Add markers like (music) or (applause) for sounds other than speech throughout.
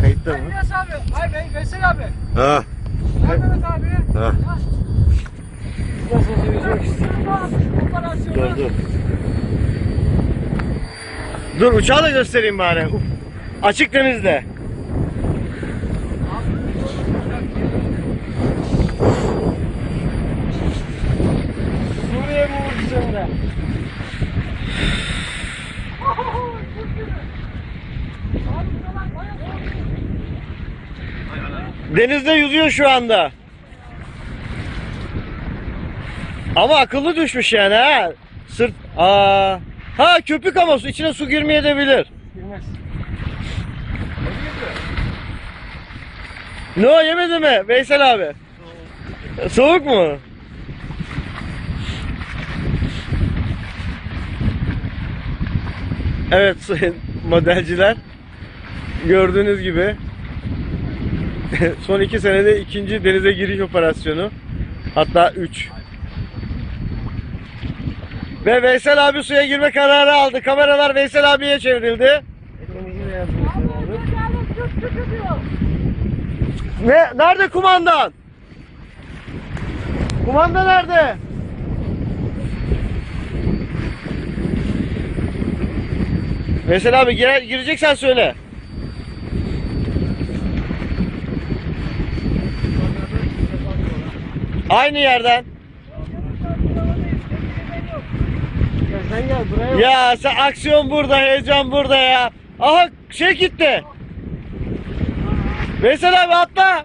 Kayıtta mı? İlyas abi. Ay Ve- Veysel abi. Ha. Ay Mehmet abi. Ha. Dur dur. Dur uçağı da göstereyim bari. Uf. Açık denizde. Suriye mucizemde. Denizde yüzüyor şu anda. Ama akıllı düşmüş yani ha. Sırt. Aa. Ha köpük ama su içine su girmeye de bilir. Girmez. Ne o yemedi mi Veysel abi? Soğuk mu? Evet sayın modelciler. Gördüğünüz gibi (laughs) son iki senede ikinci denize giriş operasyonu. Hatta üç. Ve Veysel abi suya girme kararı aldı. Kameralar Veysel abiye çevrildi. Ne? Nerede kumandan? Kumanda nerede? Veysel abi gire, gireceksen söyle. Aynı yerden. Ya sen gel buraya. Ya sen aksiyon burada, heyecan burada ya. Aha şey gitti. Veysel abi atla.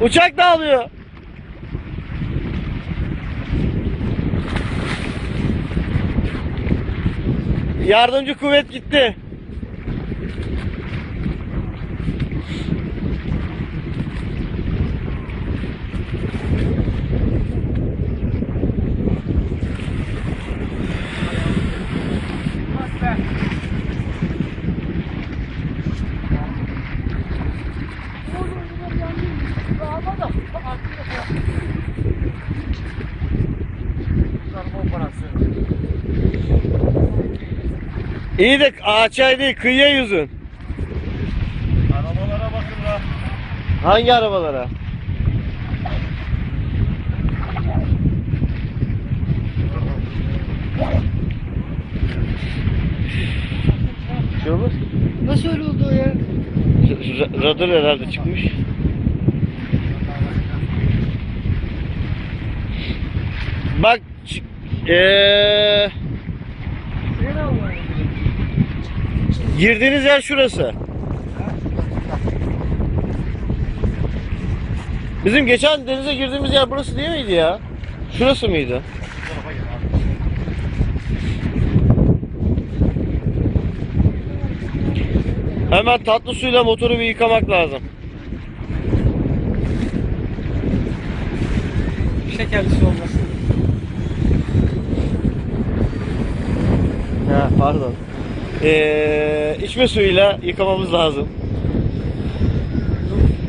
Uçak dağılıyor. Yardımcı kuvvet gitti. Bak be. İyi de ağaçay değil kıyıya yüzün. Arabalara bakın la. Hangi arabalara? Bir şey olmaz. Nasıl öyle oldu o ya? R- Radar herhalde çıkmış. Bak Allah. girdiğiniz yer şurası. Bizim geçen denize girdiğimiz yer burası değil miydi ya? Şurası mıydı? Hemen tatlı suyla motoru bir yıkamak lazım. Şekerlisi olmasın. Ha, pardon. Ee, içme suyuyla yıkamamız lazım.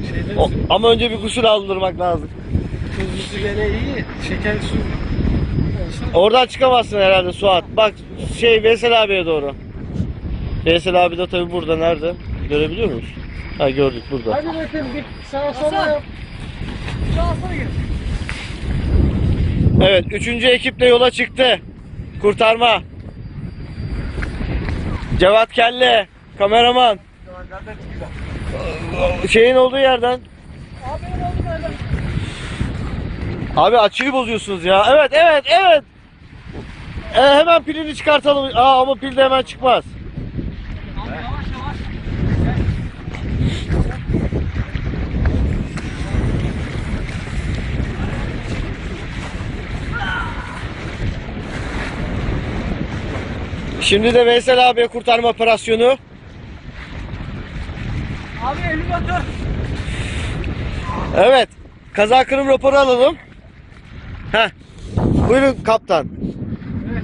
Şeyden O, ama önce bir gusül aldırmak lazım. tuzlusu gene iyi. Şekerli su. Oradan çıkamazsın herhalde Suat. Bak şey Veysel abiye doğru. Veysel abi de tabi burada nerede? Görebiliyor muyuz? Ha gördük burada. Hadi Metin bir sağa sola yap. Sağa sola gir. Evet üçüncü ekip de yola çıktı. Kurtarma. Cevat Kelle. Kameraman. Şeyin olduğu yerden. Abi açıyı bozuyorsunuz ya. Evet evet evet. E, hemen pilini çıkartalım. Aa ama pil de hemen çıkmaz. Şimdi de Veysel abiye kurtarma operasyonu. Abi elini batır. Evet. Kaza kırım raporu alalım. Heh. Buyurun kaptan. Evet.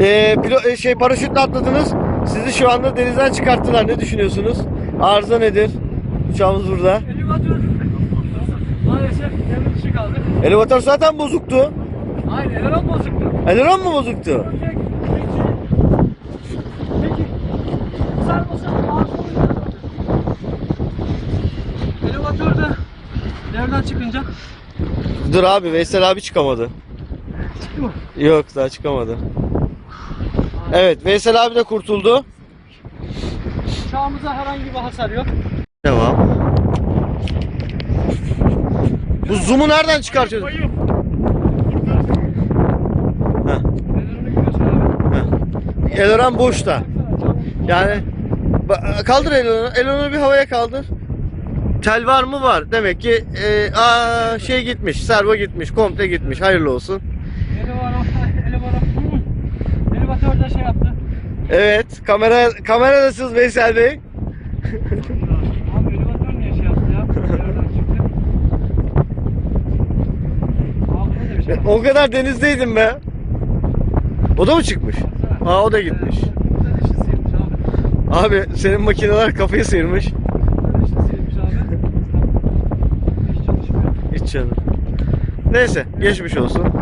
Ee, pilo- e, şey paraşütle atladınız. Sizi şu anda denizden çıkarttılar. Ne düşünüyorsunuz? Arıza nedir? Uçağımız burada. Elini batır. Maalesef demir dışı kaldı. Elevatör zaten bozuktu. Aynen eleman bozuktu. Eleron mu bozuktu? Peki. Elevatörde nereden çıkınca? Dur abi Veysel abi çıkamadı. Çıktı mı? Yok daha çıkamadı. Evet Veysel abi de kurtuldu. Uçağımıza herhangi bir hasar yok. Devam. Bu zoom'u nereden çıkartıyorsun? Bayım. Eloran boşta. Yani ba- kaldır Elon'u. Elon'u bir havaya kaldır. Tel var mı? Var. Demek ki e, aa, şey gitmiş. Servo gitmiş. Komple gitmiş. Hayırlı olsun. Elevatör, elevatör, elevatör de şey yaptı. Evet. Kamera kameradasınız Veysel Bey. Abi elevatör niye şey yaptı ya? Nereden çıktı? Abi ne de bir şey. O kadar denizdeydim be. O da mı çıkmış? Aa o da gitmiş. Abi. Senin makineler kafayı sıyırmış. Dişi sıyırmış abi. Hiç çalışmıyor. Hiç. Neyse geçmiş olsun.